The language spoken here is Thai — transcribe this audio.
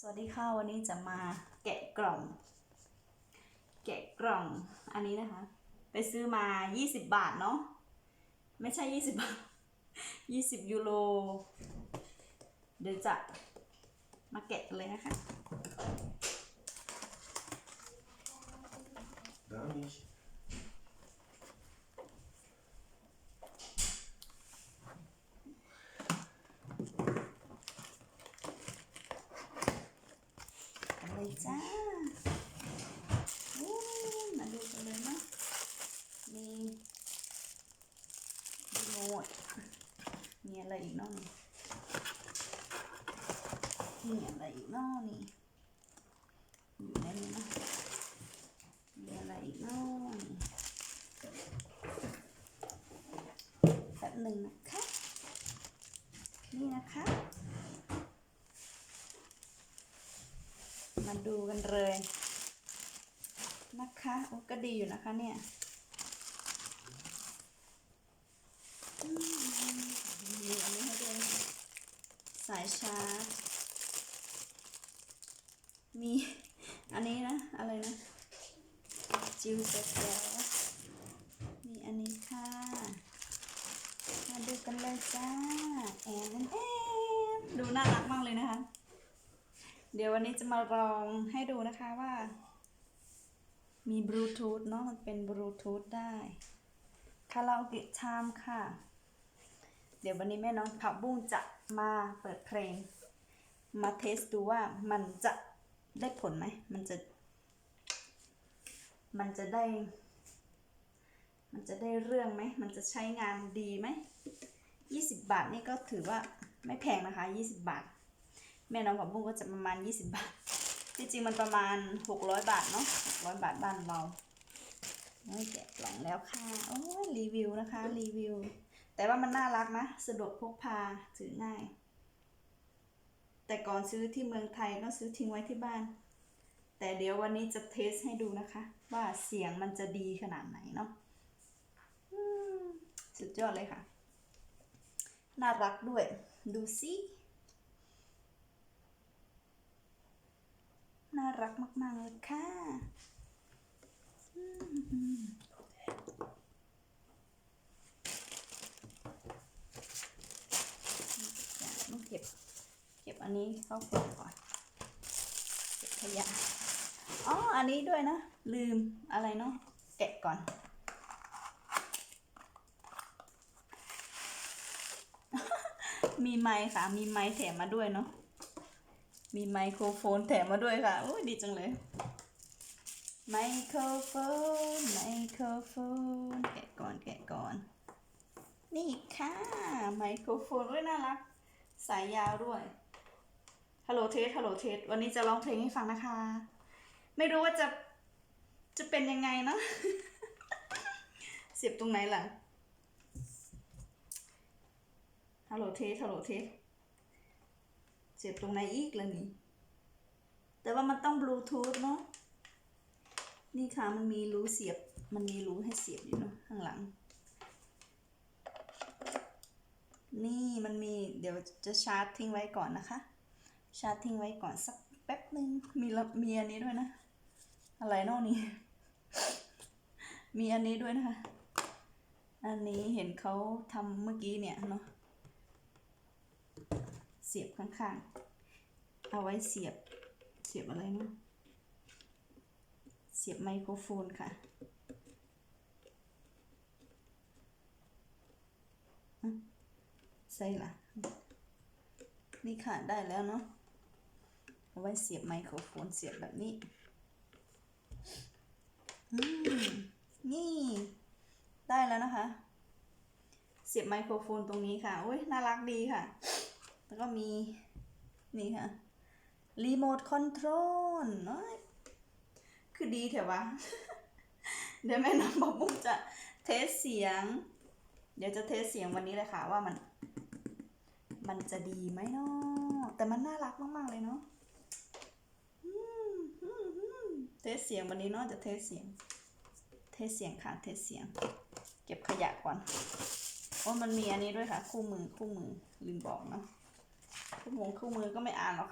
สวัสดีค่ะวันนี้จะมาแกะกล่อง แกะกล่องอันนี้นะคะ ไปซื้อมา 20 บาทเนาะไม่ใช่ 20 บาท 20 ยูโรเดี๋ยวจะมาแกะเลยนะคะ Daar niet. กันเลย จ้ามาดูกันเลยนะมีรีโมทมีอะไรอีกเนาะนี่มีอะไรอีกเนาะนี่อยู่ในนี้นะมีอะไรอีกนาะนี่แป๊บหนึ่งนะคะนี่นะคะ มาดูกันเลย นะคะโอ้ก็ดีอยู่นะคะเนี่ยมีอันนี้ให้ด้วยสายชาร์จมีอันนี้นะ อะไรนะ จิวเซ็ตแล้วมีอันนี้ค่ะ มาดูกันเลยจ้า แอนแอนแอนดูน่ารักมากเลยนะคะ เดี๋ยววันนี้จะมาลองให้ดูนะคะว่า มีบลูทูธเนาะมันเป็นบลูทูธได้คาราโอเกะชามค่ะ เดี๋ยววันนี้แม่น้องผักบุ้งจะมาเปิดเพลง มาเทสดูว่ามันจะได้ผลไหม มันจะ มันจะได้ มันจะได้เรื่องไหม มันจะใช้งานดีไหม 20 บาทนี่ก็ถือว่าไม่แพงนะคะ 20 บาท แม่น้องผักบุ้งก็จะประมาณ 20 บาทจริงๆมันประมาณ 600 บาทเนาะ600 บาทบ้านเราโอ้ยแกะกล่องแล้วค่ะโอ้ยรีวิวนะคะรีวิว แต่ว่ามันน่ารักนะ สะดวกพกพาถือง่าย แต่ก่อนซื้อที่เมืองไทยก็ซื้อทิ้งไว้ที่บ้าน แต่เดี๋ยววันนี้จะเทสให้ดูนะคะ ว่าเสียงมันจะดีขนาดไหนเนาะสุดยอดเลยค่ะ น่ารักด้วย ดูสิ น่ารักมาก ๆ เลยค่ะอืมต้องเก็บ เก็บอันนี้เข้ากล่องก่อน เก็บขยะ อ๋อ อันนี้ด้วยนะ ลืมอะไรเนาะ แกะก่อนมีไมค์ค่ะ มีไมค์แถมมาด้วยเนาะ มีไมโครโฟนแถมมาด้วยค่ะโอ้ดีจังเลย ไมโครโฟน ไมโครโฟน แกะก่อน แกะก่อน นี่ค่ะ ไมโครโฟนด้วยน่ารัก สายยาวด้วย ฮัลโหลเทส ฮัลโหลเทส วันนี้จะร้องเพลงให้ฟังนะคะ ไม่รู้ว่าจะ จะเป็นยังไงนะ เสียบตรงไหนล่ะ ฮัลโหลเทส ฮัลโหลเทส เสียบตรงไหนอีกล่ะนี่ แต่ว่ามันต้องบลูทูธเนาะ นี่ค่ะมันมีรูเสียบ มันมีรูให้เสียบอยู่เนาะข้างหลัง นี่มันมี เดี๋ยวจะชาร์จทิ้งไว้ก่อนนะคะ ชาร์จทิ้งไว้ก่อนสักแป๊บหนึ่งมีละมีอันนี้ด้วยนะ อะไรนอกนี่มีอันนี้ด้วยนะคะ อันนี้เห็นเขาทำเมื่อกี้เนี่ยเนาะ เสียบข้างๆ เอาไว้เสียบเสียบอะไรเนาะเสียบไมโครโฟนค่ะอะใส่ละนี่ค่ะได้แล้วเนาะเอาไว้เสียบไมโครโฟนเสียบแบบนี้นี่ได้แล้วนะคะ เสียบไมโครโฟนตรงนี้ค่ะอุ้ยน่ารักดีค่ะ แล้วก็มีนี่ค่ะรีโมทคอนโทรลเอ้ยคือดีเถอะวะ เดี๋ยวแม่น้องบอกบุ้งจะเทสเสียง เดี๋ยวจะเทสเสียงวันนี้เลยค่ะว่ามัน มันจะดีไหมเนาะแต่มันน่ารักมากๆเลยเนาะเทสเสียงวันนี้เนาะจะเทสเสียง เทสเสียงค่ะเทสเสียง เก็บขยะก่อนโอ้มันมีอันนี้ด้วยค่ะ คู่มือคู่มือลืมบอกเนาะ คู่มงคู่มือก็ไม่อ่านหรอกค่ะ